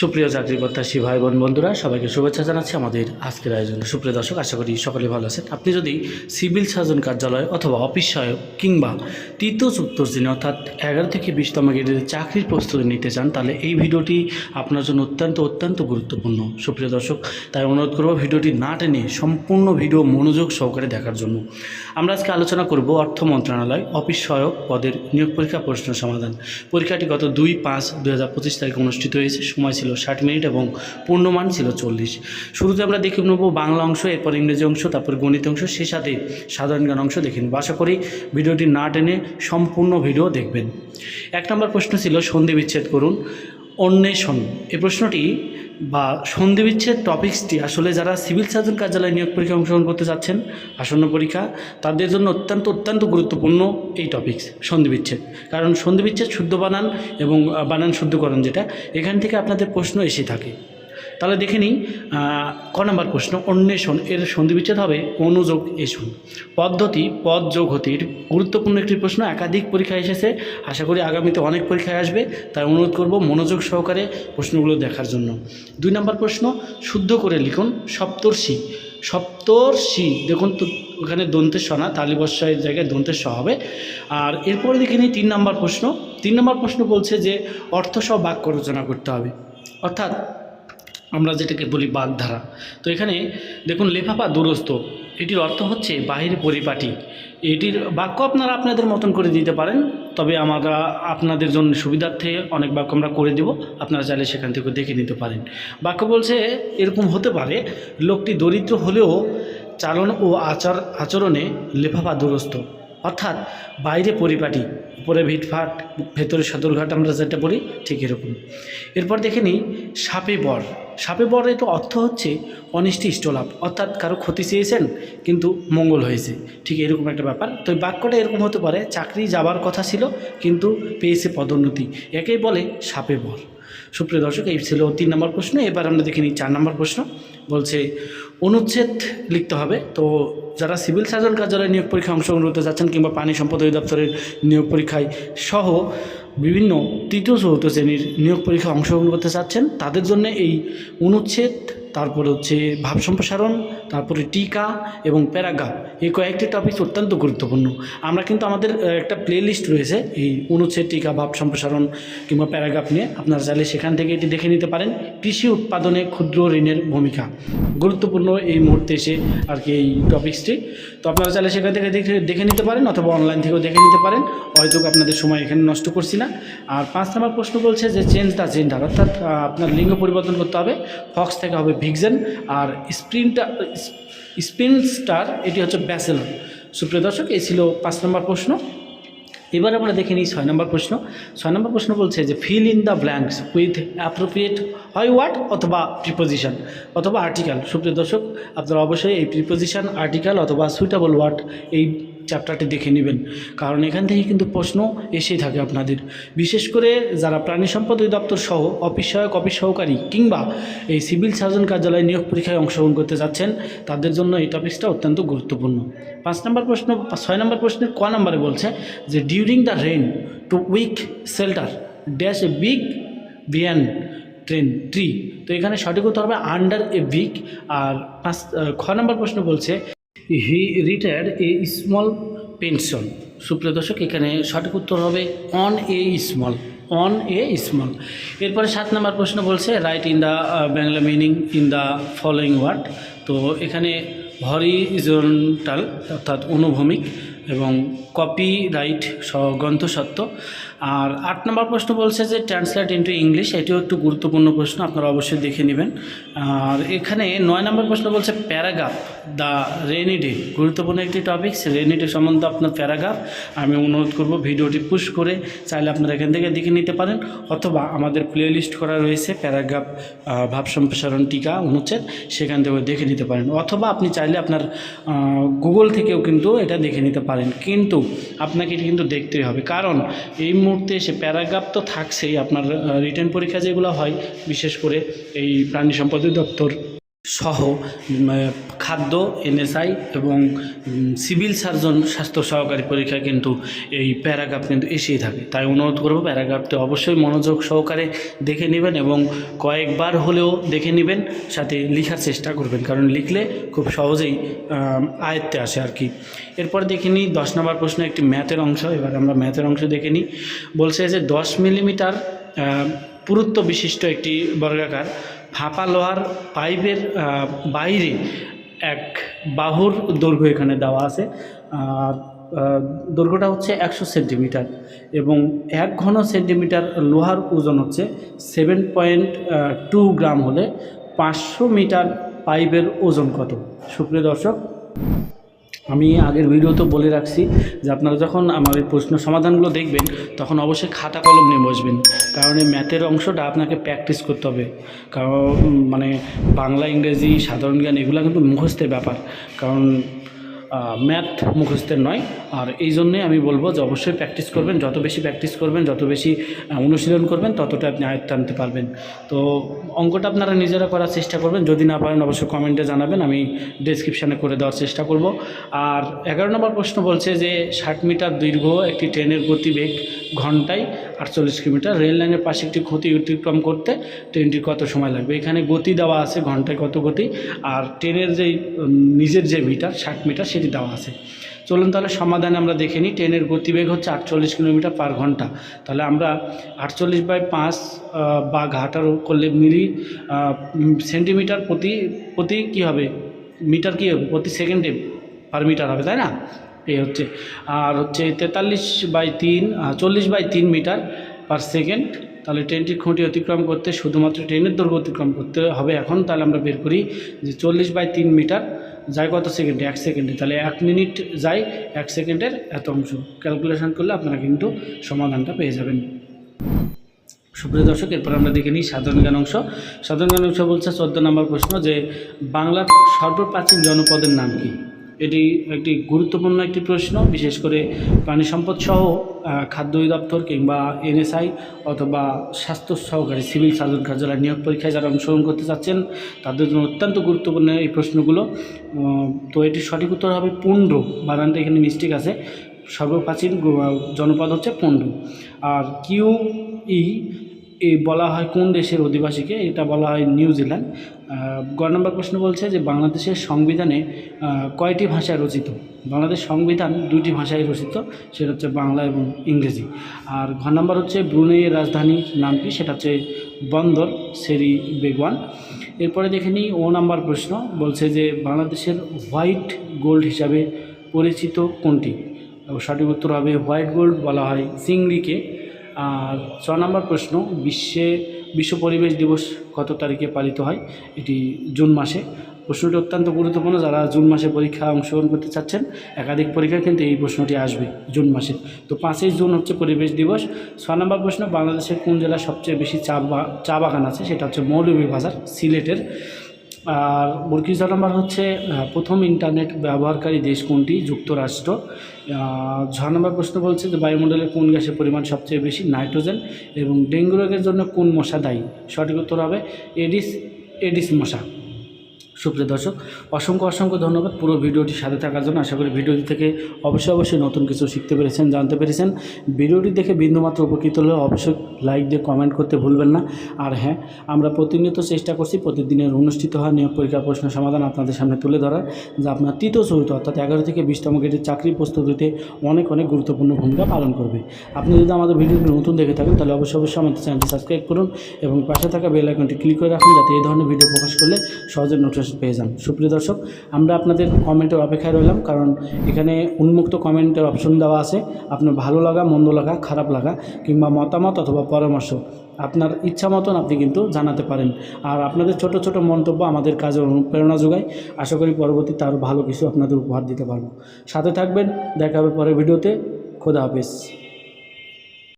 সুপ্রিয় চাকরি প্রত্যাশী ভাই বোন বন্ধুরা, সবাইকে শুভেচ্ছা জানাচ্ছি আমাদের আজকের আয়োজন। সুপ্রিয় দর্শক, আশা করি সকলে ভালো আছেন। আপনি যদি সিভিল সার্জন কার্যালয় অথবা অফিস সহায়ক কিংবা তৃতীয় চতুর্থ শ্রেণি অর্থাৎ এগারো থেকে বিশতম গ্রেডের চাকরির প্রস্তুতি নিতে চান, তাহলে এই ভিডিওটি আপনার জন্য অত্যন্ত অত্যন্ত গুরুত্বপূর্ণ। সুপ্রিয় দর্শক, তাই অনুরোধ করব ভিডিওটি না টেনে সম্পূর্ণ ভিডিও মনোযোগ সহকারে দেখার জন্য। আমরা আজকে আলোচনা করব অর্থ মন্ত্রণালয় অফিস সহায়ক পদের নিয়োগ পরীক্ষা প্রশ্ন সমাধান। পরীক্ষাটি গত দুই পাঁচ দু তারিখে অনুষ্ঠিত হয়েছে। সময় ছিল ষাট মিনিট এবং পূর্ণমান ছিল চল্লিশ। শুরুতে আমরা দেখে নেব বাংলা অংশ, এরপর ইংরেজি অংশ, তারপর গণিত অংশ সে সাথে সাধারণ জ্ঞান অংশ দেখে নেব। আশা করি ভিডিওটি না টেনে সম্পূর্ণ ভিডিও দেখবেন। এক নম্বর প্রশ্ন ছিল সন্ধি বিচ্ছেদ করুন। অন্বেষণ। এই প্রশ্নটি বা সন্ধি বিচ্ছেদ টপিক্সটি আসলে যারা সিভিল সার্জন কার্যালয়ে নিয়োগ পরীক্ষা অংশগ্রহণ করতে যাচ্ছেন, আসন্ন পরীক্ষা, তাদের জন্য অত্যন্ত অত্যন্ত গুরুত্বপূর্ণ এই টপিক্স সন্ধি বিচ্ছেদ কারণ সন্ধি বিচ্ছেদ শুদ্ধ বানান এবং বানান শুদ্ধকরণ যেটা, এখান থেকে আপনাদের প্রশ্ন এসে থাকে। তাহলে দেখে নিই ক নম্বর প্রশ্ন, অন্বেষণ, এর সন্ধি বিচ্ছেদ হবে অনুযোগ এসন পদ্ধতি, পদ, যোগ হতে এটি গুরুত্বপূর্ণ একটি প্রশ্ন, একাধিক পরীক্ষায় এসেছে, আশা করি আগামীতে অনেক পরীক্ষায় আসবে, তাই অনুরোধ করব মনোযোগ সহকারে প্রশ্নগুলো দেখার জন্য। দুই নম্বর প্রশ্ন, শুদ্ধ করে লিখুন, সপ্তর্ষি। সপ্তর্ষি, দেখুন তো, ওখানে দন্তের সনা তালিবস্যের জায়গায় দন্তের স হবে। আর এরপরে দেখে নিই তিন নম্বর প্রশ্ন। তিন নম্বর প্রশ্ন বলছে যে অর্থ সহ বাক্য রচনা করতে হবে। অর্থাৎ আমরা যেটাকে বলি বাগধারা। তো এখানে দেখুন, লেফাফা দূরস্থ। এটির অর্থ হচ্ছে বাহির পরিপাটি। এটির বাক্য আপনারা আপনাদের মতন করে দিতে পারেন, তবে আমরা আপনাদের জন্য সুবিধার্থে অনেক বাক্য আমরা করে দেব। আপনারা চাইলে সেখান থেকে দেখে নিতে পারেন। বাক্য বলছে, এরকম হতে পারে, লোকটি দরিদ্র হলেও চালন ও আচার আচরণে লেফাফা দূরস্থ। অর্থাৎ বাইরে পরিপাটি, উপরে ভিটফাট ভেতরে সদরঘাট আমরা যেটা বলি ঠিক এরকম। এরপর দেখে নিই সাপে বর। সাপে বরের অর্থ হচ্ছে অনিষ্টি ইষ্টলাভ। অর্থাৎ কারও ক্ষতি চেয়েছেন কিন্তু মঙ্গল হয়েছে। ঠিক এরকম একটা ব্যাপার। তো বাক্যটা এরকম হতে পারে, চাকরি যাবার কথা ছিল কিন্তু পেয়েছে পদোন্নতি। একেই বলে সাপে বর। সুপ্রিয় দর্শক, এই ছিল তিন নম্বর প্রশ্ন। এবার আমরা দেখে নিই চার নম্বর প্রশ্ন। বলছে, অনুচ্ছেদ লিখতে হবে। তো যারা সিভিল সার্জন কার্যালয়ে নিয়োগ পরীক্ষায় অংশগ্রহণ করতে যাচ্ছেন কিংবা পানি সম্পদ অধিদপ্তরের নিয়োগ পরীক্ষায় সহ বিভিন্ন তৃতীয় চতুর্থ শ্রেণির নিয়োগ পরীক্ষায় অংশগ্রহণ করতে চাচ্ছেন, তাদের জন্য এই অনুচ্ছেদ, তারপরে হচ্ছে ভাব সম্প্রসারণ তারপরে টিকা এবং প্যারাগ্রাফ, এই কয়েকটি টপিক অত্যন্ত গুরুত্বপূর্ণ। আমরা কিন্তু আমাদের একটা প্লে লিস্ট রয়েছে, এই অনুচ্ছেদ, টিকা, ভাব সম্প্রসারণ কিংবা প্যারাগ্রাফ নিয়ে। আপনারা চাইলে সেখান থেকে এটি দেখে নিতে পারেন। কৃষি উৎপাদনে ক্ষুদ্র ঋণের ভূমিকা, গুরুত্বপূর্ণ এই মুহূর্তে এসে আর কি এই টপিক্সটি তো আপনারা চাইলে সেখান থেকে দেখে দেখে নিতে পারেন অথবা অনলাইন থেকেও দেখে নিতে পারেন। হয়তো আপনাদের সময় এখানে নষ্ট করছি না। আর পাঁচ নম্বর প্রশ্ন বলছে যে চেঞ্জ দ্য জেন্ডার অর্থাৎ আপনার লিঙ্গ পরিবর্তন করতে হবে। ফক্স থেকে হবে ভিগজেন আর স্প্রিনটা স্পিন স্টার এটি হচ্ছে ব্যাসেলন সুপ্রিয় দর্শক, এই ছিল পাঁচ নম্বর প্রশ্ন। এবার আমরা দেখে নিই ছয় নম্বর প্রশ্ন। ছয় নম্বর প্রশ্ন বলছে যে fill in the blanks with appropriate হয় ওয়ার্ড অথবা প্রিপোজিশন অথবা আর্টিকেল সুপ্রিয় দর্শক, আপনারা অবশ্যই এই প্রিপোজিশন আর্টিকেল অথবা সুইটেবল ওয়ার্ড এই চ্যাপ্টারটি দেখে নেবেন। কারণ এখান থেকে কিন্তু প্রশ্ন এসেই থাকে আপনাদের। বিশেষ করে যারা প্রাণী সম্পদ অধিদপ্তর সহ অফিস সহায়ক অফিস সহকারী কিংবা এই সিভিল সার্জন কার্যালয়ে নিয়োগ পরীক্ষায় অংশগ্রহণ করতে যাচ্ছেন, তাদের জন্য এই টপিকসটা অত্যন্ত গুরুত্বপূর্ণ। পাঁচ নম্বর প্রশ্ন, ছয় নম্বর প্রশ্নের ক নম্বরে বলছে যে during the rain two week shelter dash a big banyan train tree তো এখানে সঠিক উত্তর হবে আন্ডার এ বিগ আর পাঁচ খ নম্বর প্রশ্ন বলছে he retired a small pension. সুপ্রিয় দর্শক, এখানে সঠিক উত্তর হবে on a small, on a small. এরপরে সাত নম্বর প্রশ্ন বলছে write in the Bangla meaning in the following word তো এখানে হরিজন্টাল অর্থাৎ অনুভূমিক এবং কপি রাইট গ্রন্থসত্ত্ব। আর আট নম্বর প্রশ্ন বলছে যে ট্রান্সলেট ইন্টু ইংলিশ এটিও একটু গুরুত্বপূর্ণ প্রশ্ন, আপনারা অবশ্যই দেখে নেবেন। আর এখানে নয় নম্বর প্রশ্ন বলছে প্যারাগ্রাফ, দ্য রেনি ডে, গুরুত্বপূর্ণ একটি টপিক রেনি ডে সম্বন্ধে আপনার প্যারাগ্রাফ। আমি অনুরোধ করব ভিডিওটি পুশ করে, চাইলে আপনারা এখান থেকে দেখে নিতে পারেন, অথবা আমাদের প্লে লিস্ট করা রয়েছে প্যারাগ্রাফ ভাব সম্প্রসারণ টিকা অনুচ্ছেদ, সেখান থেকেও দেখে নিতে পারেন। অথবা আপনি চাইলে আপনার গুগল থেকেও কিন্তু এটা দেখে নিতে পারেন। কিন্তু আপনাকে এটা কিন্তু দেখতেই হবে। কারণ এই মুহূর্তে এসে প্যারাগ্রাফ তো থাকছেই, আপনার রিটার্ন পরীক্ষা যেগুলো হয়, বিশেষ করে এই প্রাণী সম্পদ দপ্তর সহ খাদ্য, এনএসআই এবং সিভিল সার্জন স্বাস্থ্য সহকারী পরীক্ষায় কিন্তু এই প্যারাগ্রাফ কিন্তু এসেই থাকে। তাই অনুরোধ করব প্যারাগ্রাফটি অবশ্যই মনোযোগ সহকারে দেখে নেবেন এবং কয়েকবার হলেও দেখে নেবেন, সাথে লিখার চেষ্টা করবেন। কারণ লিখলে খুব সহজেই আয়ত্তে আসে আর কি। এরপর দেখে নিই, দশ নম্বর প্রশ্ন একটি ম্যাথের অংশ, এবার আমরা ম্যাথের অংশ দেখে নিই। বলছে যে, দশ মিলিমিটার পুরুত্ব বিশিষ্ট একটি বর্গাকার ফাঁপা লোহার পাইপের বাইরে এক বাহুর দৈর্ঘ্য এখানে দেওয়া আছে। দৈর্ঘ্যটা হচ্ছে একশো সেন্টিমিটার এবং এক ঘন সেন্টিমিটার লোহার ওজন হচ্ছে সেভেন পয়েন্ট টু গ্রাম হলে পাঁচশো মিটার পাইপের ওজন কত? সুপ্রিয় দর্শক আমি আগের ভিডিওতে বলে রাখছি যে আপনারা যখন আমার এই প্রশ্ন সমাধানগুলো দেখবেন, তখন অবশ্যই খাতা কলম নিয়ে বসবেন। কারণ এই ম্যাথের অংশটা আপনাকে প্র্যাকটিস করতে হবে। কারণ মানে বাংলা, ইংরেজি, সাধারণ জ্ঞান, এগুলো কিন্তু মুখস্থের ব্যাপার। কারণ ম্যাথ মুখস্থের নয়। আর এই জন্যে আমি বলব যে অবশ্যই প্র্যাকটিস করবেন। যত বেশি প্র্যাকটিস করবেন, যত বেশি অনুশীলন করবেন, ততটা আপনি আয়ত্ত আনতে পারবেন। তো অঙ্কটা আপনারা নিজেরা করার চেষ্টা করবেন। যদি না পারেন, অবশ্যই কমেন্টে জানাবেন। আমি ডেসক্রিপশানে করে দেওয়ার চেষ্টা করব। আর এগারো নম্বর প্রশ্ন বলছে যে, ষাট মিটার দীর্ঘ একটি ট্রেনের গতিবেগ ঘন্টায় আটচল্লিশ কিলোমিটার। রেল লাইনের পাশে একটি ক্ষতি অতিক্রম করতে ট্রেনটির কত সময় লাগবে? এখানে গতি দেওয়া আছে, ঘন্টায় কত গতি? আর ট্রেনের যেই নিজের যে মিটার, ষাট মিটার সেটি দেওয়া আছে। চলুন তাহলে সমাধানে আমরা দেখে নিই। ট্রেনের গতিবেগ হচ্ছে আটচল্লিশ কিলোমিটার পার ঘণ্টা। তাহলে আমরা আটচল্লিশ বাই পাঁচ বা ঘাটার করলে মিলি সেন্টিমিটার প্রতি প্রতি কী হবে? মিটার কী হবে? প্রতি সেকেন্ডে পার মিটার হবে, তাই না? এই হচ্ছে। আর হচ্ছে তেতাল্লিশ বাই তিন চল্লিশ বাই তিন মিটার পার সেকেন্ড। তাহলে ট্রেনটির খুঁটি অতিক্রম করতে শুধুমাত্র ট্রেনের দৈর্ঘ্য অতিক্রম করতে হবে এখন। তাহলে আমরা বের করি যে চল্লিশ বাই তিন মিটার যায় কত সেকেন্ডে? এক সেকেন্ডে। তাহলে এক মিনিট যায়, এক সেকেন্ডের এত অংশ। ক্যালকুলেশন করলে আপনারা কিন্তু সমাধানটা পেয়ে যাবেন। সুপ্রিয় দর্শক, এরপর আমরা দেখে নিই সাধারণ জ্ঞান অংশ। সাধারণ জ্ঞান অংশ বলছে চোদ্দ নম্বর প্রশ্ন যে বাংলার সর্বপ্রাচীন জনপদের নাম কি? এটি একটি গুরুত্বপূর্ণ একটি প্রশ্ন, বিশেষ করে প্রাণী সম্পদ সহ খাদ্য অধিদপ্তর কিংবা এনএসআই অথবা স্বাস্থ্য সহকারী সিভিল সার্জন কার্যালয় নিয়োগ পরীক্ষায় যারা অংশগ্রহণ করতে চাচ্ছেন, তাদের জন্য অত্যন্ত গুরুত্বপূর্ণ এই প্রশ্নগুলো। তো এটির সঠিক উত্তর হবে পুণ্ড বানানটা এখানে মিস্টেক আছে। সর্বপ্রাচীন জনপদ হচ্ছে পণ্ড আর কিউ ই এই বলা হয় কোন দেশের অধিবাসীকে? এটা বলা হয় নিউজিল্যান্ড গ নম্বর প্রশ্ন বলছে যে বাংলাদেশের সংবিধানে কয়টি ভাষায় রচিত? বাংলাদেশ সংবিধান দুটি ভাষায় রচিত, সেটা হচ্ছে বাংলা এবং ইংরেজি। আর ঘ নম্বর হচ্ছে ব্রুনেইয়ের রাজধানীর নাম কি? সেটা হচ্ছে বন্দর, সেরি বেগওয়ান। এরপরে দেখে নিই ও নাম্বার প্রশ্ন বলছে যে বাংলাদেশের হোয়াইট গোল্ড হিসাবে পরিচিত কোনটি? সঠিক উত্তর হবে হোয়াইট গোল্ড বলা হয় চিংড়িকে। আর ছ নম্বর প্রশ্ন, বিশ্বে বিশ্ব পরিবেশ দিবস কত তারিখে পালিত হয়? এটি জুন মাসে। প্রশ্নটি অত্যন্ত গুরুত্বপূর্ণ। যারা জুন মাসে পরীক্ষা অংশগ্রহণ করতে চাচ্ছেন, একাধিক পরীক্ষায় কিন্তু এই প্রশ্নটি আসবে জুন মাসে। তো পাঁচই জুন হচ্ছে পরিবেশ দিবস। ছ নম্বর প্রশ্ন, বাংলাদেশের কোন জেলায় সবচেয়ে বেশি চা চা বাগান আছে? সেটা হচ্ছে মৌলভীবাজার, সিলেটের। আর বর্গি নাম্বার হচ্ছে প্রথম ইন্টারনেট ব্যবহারকারী দেশ কোনটি? যুক্তরাষ্ট্র। ছ নম্বর প্রশ্ন বলছে যে বায়ুমণ্ডলে কোন গ্যাসের পরিমাণ সবচেয়ে বেশি? নাইট্রোজেন। এবং ডেঙ্গু রোগের জন্য কোন মশা দায়ী? সঠিক উত্তর হবে এডিস এডিস মশা। সুপ্রিয় দর্শক, অসংখ্য অসংখ্য ধন্যবাদ পুরো ভিডিওটি সাথে থাকার জন্য। আশা করি ভিডিওটি থেকে অবশ্যই অবশ্যই নতুন কিছু শিখতে পেরেছেন, জানতে পেরেছেন। ভিডিওটি দেখে বিন্দুমাত্র উপকৃত হলে অবশ্যই লাইক দিয়ে কমেন্ট করতে ভুলবেন না। আর হ্যাঁ আমরা প্রতিনিয়ত চেষ্টা করছি, প্রতিদিনের অনুষ্ঠিত হওয়া নিয়োগ পরীক্ষার প্রশ্ন সমাধান আপনাদের সামনে তুলে ধরার, যা আপনার তৃতীয় চতুর্থ অর্থাৎ এগারো থেকে বিশতম গেটের চাকরি প্রস্তুতিতে অনেক অনেক গুরুত্বপূর্ণ ভূমিকা পালন করবে। আপনি যদি আমাদের ভিডিওটি নতুন দেখে থাকেন, তাহলে অবশ্যই অবশ্যই আমাদের চ্যানেলটি সাবস্ক্রাইব করুন এবং পাশে থাকা বেল আইকনটি ক্লিক করে রাখুন, যাতে এই ধরনের ভিডিও প্রকাশ করলে সহজে নোটিফিকেশন পেয়ে যান। সুপ্রিয় দর্শক, আমরা আপনাদের কমেন্টের অপেক্ষায় রইলাম কারণ এখানে উন্মুক্ত কমেন্টের অপশন দেওয়া আছে। আপনার ভালো লাগা, মন্দ লাগা, খারাপ লাগা কিংবা মতামত অথবা পরামর্শ আপনার ইচ্ছা মতন আপনি কিন্তু জানাতে পারেন। আর আপনাদের ছোট ছোট মন্তব্য আমাদের কাজে অনুপ্রেরণা যোগায়। আশা করি পরবর্তীতে আরও ভালো কিছু আপনাদের উপহার দিতে পারব। সাথে থাকবেন, দেখা হবে পরের ভিডিওতে। খোদা হাফেজ।